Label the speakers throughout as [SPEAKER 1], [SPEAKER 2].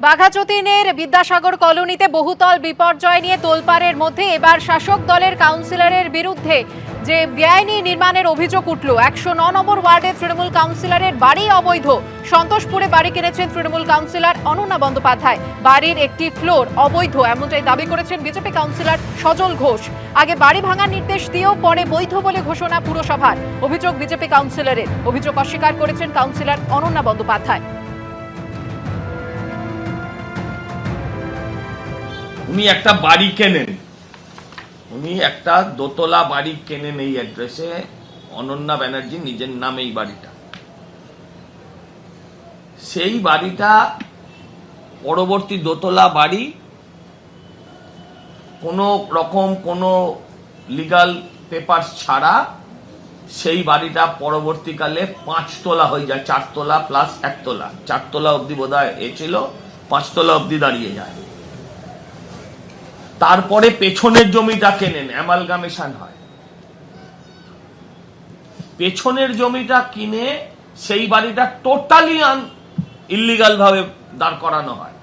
[SPEAKER 1] বাঘাযতীনের বিদ্যাসাগর কলোনিতে বহুতল বিপর্যয় নিয়ে তোলপাড়ের মধ্যে এবার শাসক দলের কাউন্সিলরের বিরুদ্ধে যে বেআইনি নির্মাণের অভিযোগ উঠল, একশো ন নম্বর ওয়ার্ডের তৃণমূল কাউন্সিলরের বাড়ি অবৈধ। সন্তোষপুরে বাড়ি কিনেছেন তৃণমূল কাউন্সিলর অনন্যা বন্দ্যোপাধ্যায়। বাড়ির একটি ফ্লোর অবৈধ, এমনটাই দাবি করেছেন বিজেপি কাউন্সিলর সজল ঘোষ। আগে বাড়ি ভাঙার নির্দেশ দিয়েও পরে বৈধ বলে ঘোষণা পুরসভার। অভিযোগ বিজেপি কাউন্সিলরের। অভিযোগ অস্বীকার করেছেন কাউন্সিলর অনন্যা বন্দ্যোপাধ্যায়।
[SPEAKER 2] উনি একটা বাড়ি কেনেন। উনি একটা দোতলা বাড়ি কেনেন এই অ্যাড্রেসে অনন্যা ব্যানার্জি নিজের নামে এই বাড়িটা। সেই বাড়িটা পরবর্তী দোতলা বাড়ি। কোনো রকম কোনো লিগাল পেপার ছাড়া সেই বাড়িটা পরবর্তীকালে পাঁচতলা হয়ে যায়, চারতলা প্লাস একতলা। চারতলা অবধি বোধ হয় এ ছিল, পাঁচতলা অবধি দাঁড়িয়ে যায়। তারপরে পেছনের জমিটা কেনেন অ্যামালগামেশন হয়। পেছনের জমিটা কিনে সেই বাড়িটা টোটালি আন ইলিগাল ভাবে দাঁড় করানো হয়।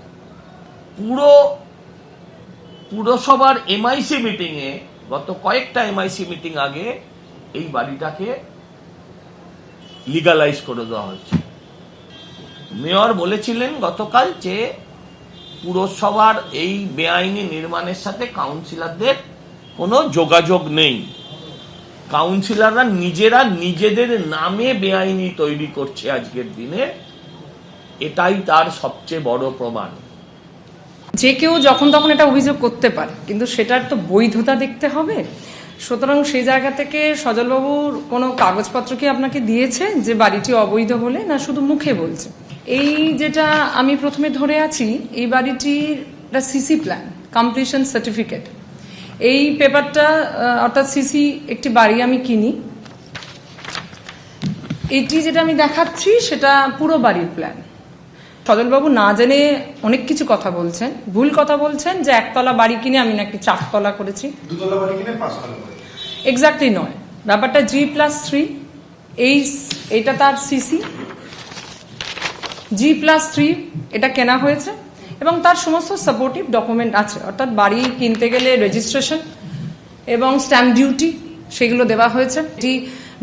[SPEAKER 2] পুরো, পুরসভার এমআইসি মিটিং এ, গত কয়েকটা এমআইসি মিটিং আগে এই বাড়িটাকে লিগালাইজ করে দেওয়া হয়েছে। মেয়র বলেছিলেন গতকাল যে পুরসভার এই বেআইনি নির্মাণের সাথে কাউন্সিলরদের কোনো যোগাযোগ নেই। কাউন্সিলররা নিজেরা নিজেদের নামে বেআইনি তৈরি করছে আজকের দিনে। এটাই তার সবচেয়ে বড় প্রমাণ।
[SPEAKER 3] যে কেউ যখন তখন এটা অভিযোগ করতে পারে, কিন্তু সেটার তো বৈধতা দেখতে হবে। সুতরাং সেই জায়গা থেকে সজলবাবুর কোনো কাগজপত্র কি আপনাকে দিয়েছে যে বাড়িটি অবৈধ বলে, না শুধু মুখে বলছে? এই যেটা আমি প্রথমে ধরে আছি এই বাড়িটির একটা সিসি প্ল্যান কমপ্লিশন সার্টিফিকেট এই পেপারটা অর্থাৎ সিসি একটি বাড়ি আমি কিনি। এটি যেটা আমি দেখাচ্ছি সেটা পুরো বাড়ির প্ল্যান সজলবাবু না জেনে অনেক কিছু কথা বলছেন ভুল কথা বলছেন যে একতলা বাড়ি কিনে আমি নাকি চারতলা করেছি। এক্স্যাক্টলি নয়। ব্যাপারটা জি প্লাস থ্রি এই এটা তার সিসি জি প্লাস থ্রি এটা কেনা হয়েছে, এবং তার সমস্ত সাপোর্টিভ ডকুমেন্ট আছে, অর্থাৎ বাড়ি কিনতে গেলে রেজিস্ট্রেশন এবং স্ট্যাম্প ডিউটি সেগুলো দেওয়া হয়েছে, এটি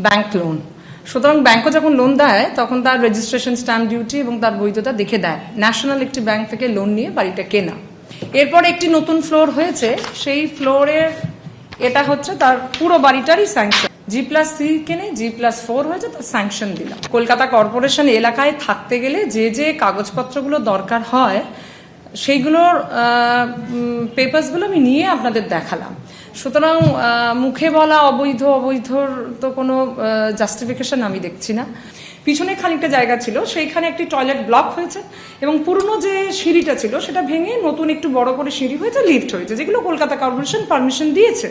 [SPEAKER 3] ব্যাংক লোন সুতরাং ব্যাংকও যখন লোন দেয়, তখন তার রেজিস্ট্রেশন স্ট্যাম্প ডিউটি এবং তার বৈধতা দেখে দেয়। ন্যাশনাল একটি ব্যাংক থেকে লোন নিয়ে বাড়িটা কেনা। এরপর একটি নতুন ফ্লোর হয়েছে, সেই ফ্লোরের এটা হচ্ছে তার পুরো বাড়িটারই স্যাংশন জি প্লাস থ্রি কেনে জি প্লাস ফোর হয়েছে, তার স্যাংশন দিলাম। কলকাতা কর্পোরেশন এলাকায় থাকতে গেলে যে যে কাগজপত্রগুলো দরকার হয়, সেইগুলোর পেপারসগুলো আমি নিয়ে আপনাদের দেখালাম। সুতরাং মুখে বলা অবৈধ, অবৈধর তো কোনো জাস্টিফিকেশন আমি দেখছি না। পিছনে খানিকটা জায়গা ছিল, সেইখানে একটি টয়লেট ব্লক হয়েছে এবং পুরনো যে সিঁড়িটা ছিল, সেটা ভেঙে নতুন একটু বড় করে সিঁড়ি হয়েছে লিফট হয়েছে, যেগুলো কলকাতা কর্পোরেশন পারমিশন দিয়েছে।